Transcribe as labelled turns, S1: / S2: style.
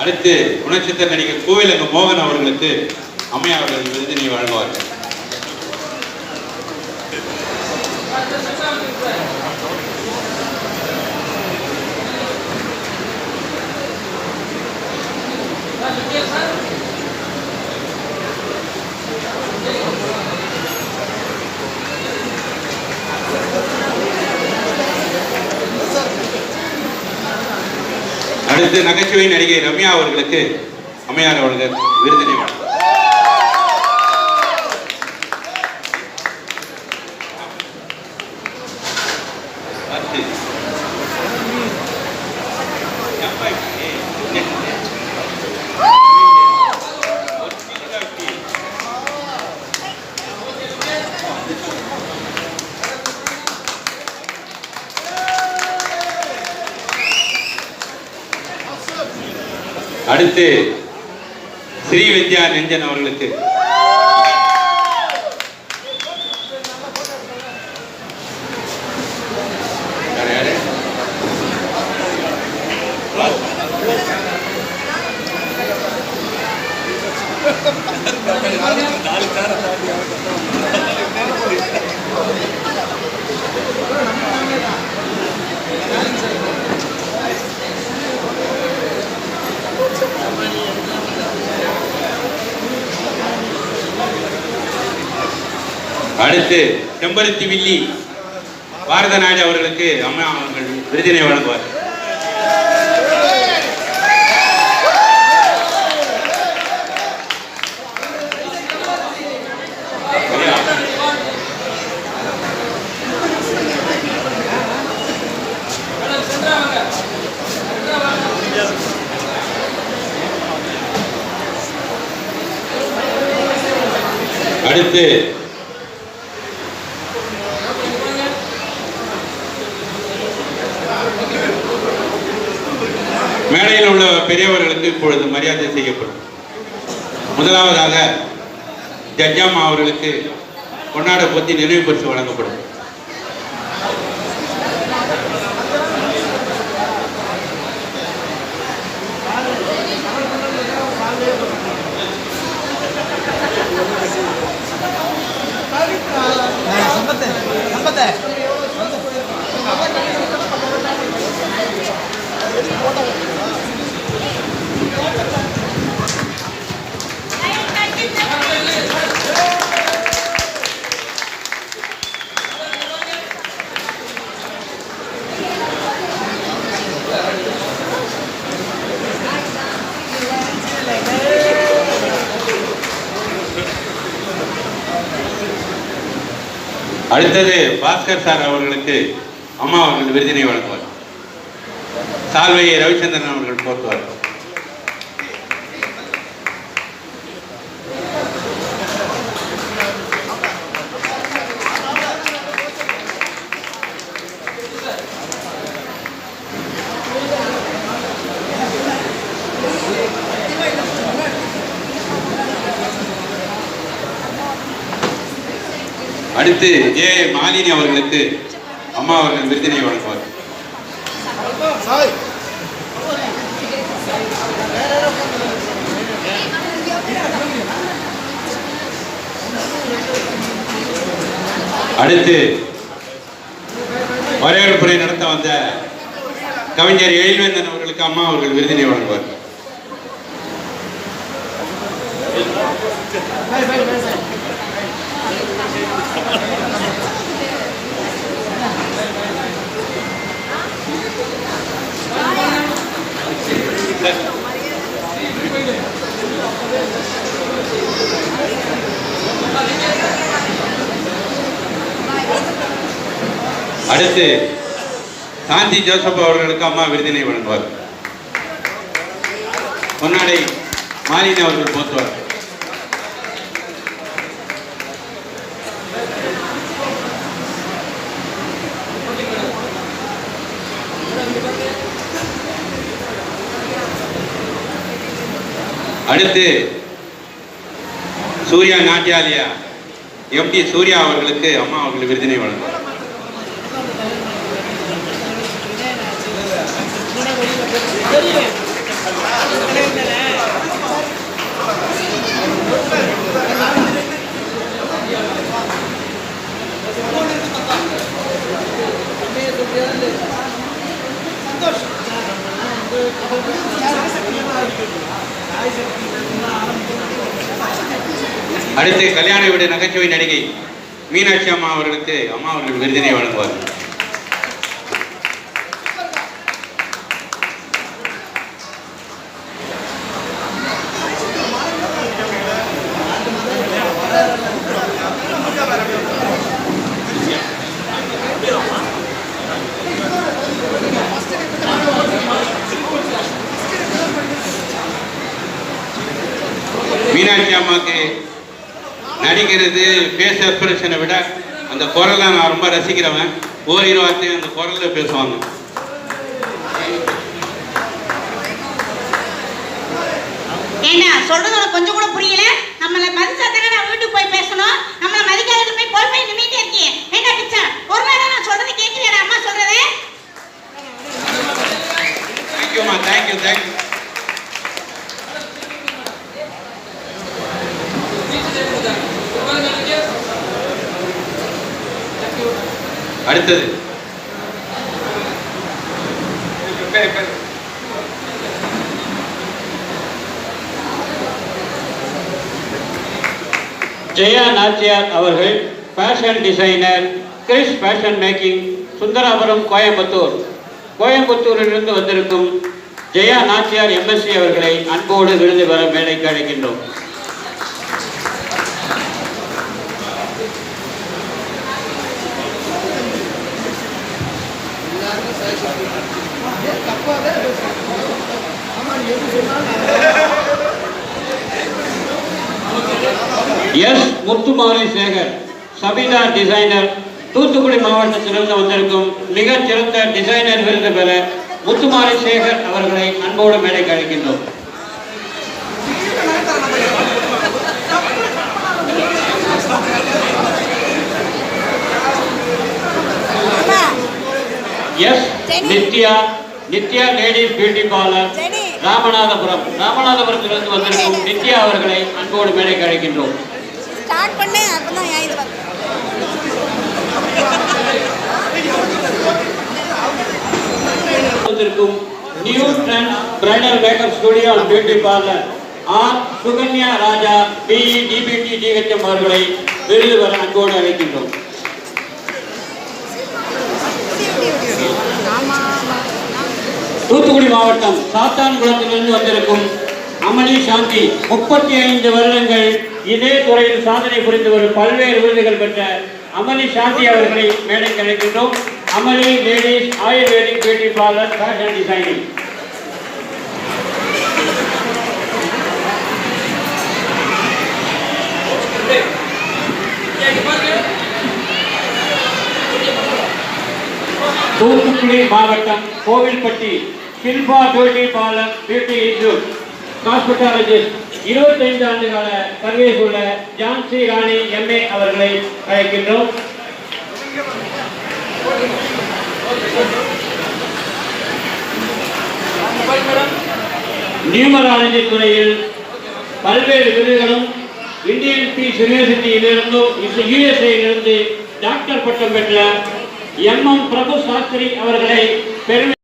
S1: அடுத்து குணச்சித்திர நடிகர் கோவிலங்க மோகன் அவர்களுக்கு அம்மையார் அவர்கள் நீ வழங்குவார்கள். அடுத்து நகைச்சுவை நடிகை ரம்யா அவர்களுக்கு அம்மையார் அவர்கள் விருதினை வழங்குவார் அடுத்து. அடுத்து ஸ்ரீ வித்யா நெஞ்சன் அவர்களுக்கு அடுத்து செம்பருத்தி வில்லி பாரத நாடு அவர்களுக்கு அம்மா அவர்கள் விருதினை வழங்குவார். அடுத்து மேடையில் உள்ள பெரியவர்களுக்கு இப்பொழுது மரியாதை செய்யப்படும். முதலாவதாக ஜட்ஜாமா அவர்களுக்கு கொண்டாட பொத்தி நினைவு பரிசு வழங்கப்படும்.
S2: சம்பத்தை சம்பத்தை.
S1: அடுத்தது பாஸ்கர் சார் அவர்களுக்கு அம்மா அவர்கள் விருதினை வழங்குவார். சால்வையை ரவிச்சந்திரன் அவர்கள் போற்றுவார். அடுத்து ஏ மாலினி அவர்களுக்கு அம்மா அவர்கள் விருதினை வழங்குவார். அடுத்து வரவேற்புரை நடத்த வந்த கவிஞர் எழில்வேந்தன் அவர்களுக்கு அம்மா அவர்கள் விருதினை வழங்குவார். அடுத்து சாந்தி ஜோசப் அவர்களுக்கு அம்மா விருதினை வழங்குவார். பொன்னாடை மாலினி அவர்கள் போற்றுவார் அடுத்து சூர்யா நாட்டியாலியா எம்டி சூர்யா அவர்களுக்கு அம்மா அவர்கள் விருதினை வழங்குவார் அடுத்து கல்யாண வீடு நகைச்சுவை நடிகை மீனாட்சி அம்மா அவர்களுக்கு அம்மா அவர்கள் விருதினை வழங்குவார் மீனாட்சி அம்மாவுக்கு நடிக்கிறது ஃபேஸ் எக்ஸ்பிரஷனை விட அந்த குரலை நான் ரொம்ப ரசிக்கிறவன். ஓரிரு வார்த்தையும் அந்த குரலில் பேசுவாங்க.
S3: ஏன்னா சொல்றது கொஞ்சம் கூட புரியல? நம்மள மதிச்சாத்தானே
S1: அடுத்தது.
S4: ஜெயா நாச்சியார் அவர்கள் fashion designer Chris fashion making Sundarapuram Coimbatore. கோயம்புத்தூரிலிருந்து வந்திருக்கும் ஜெயா நாச்சியார் எம்எஸ்சி அவர்களை அன்போடு விருது பெற மேடைக்கு அழைக்கின்றோம். எஸ் முத்துமாரி சேகர் சபிதா டிசைனர் தூத்துக்குடி மாவட்டத்திலிருந்து வந்திருக்கும் மிகச் சிறந்த டிசைனர் விருது பெற முத்துமாரி சேகர் அவர்களை அன்போடு மேடைக்கு அழைக்கின்றோம். S Nithya Nithya ladies beauty parlour. Ramanathapuram. ராமநாதபுரத்திலிருந்து வந்திருக்கும் நித்யா அவர்களை அன்போடு மேடைக்கு அழைக்கின்றோம்.
S3: ஸ்டார்ட் பண்ணு அப்பதான் இது வந்து
S4: வந்திருக்கும் new trend bridal makeup studio and beauty parlour R Sukanya Raja BE DPT DHM அவர்களை விருது பெற அன்போடு அழைக்கின்றோம். தூத்துக்குடி மாவட்டம் சாத்தான்குளத்திலிருந்து வந்திருக்கும் அமளி சாந்தி. முப்பத்தி ஐந்து வருடங்கள் இதே துறையில் சாதனை புரிந்து வரும் பல்வேறு விருதுகள் பெற்ற அமளி சாந்தி அவர்களை மேடை கிடைக்கின்றோம் Amali ladies ayurvedic beauty parlour fashion designing. Thoothukudi மாவட்டம் Kovilpatti Shilpa beauty parlour beauty institute hospitalogist இருபத்தைந்து ஆண்டு கால சர்வீஸ் உள்ள ஜான்சி ராணி எம்ஏ அவர்களை அழைக்கின்றோம். நியூமராலஜி துறையில் பல்வேறு விருதுகளும் இந்தியன் பீஸ் யூனிவர்சிட்டியிலிருந்து யுஎஸ்ஏயிலிருந்து டாக்டர் பட்டம் பெற்ற எம் எம் பிரபு சாஸ்திரி அவர்களை பெருமை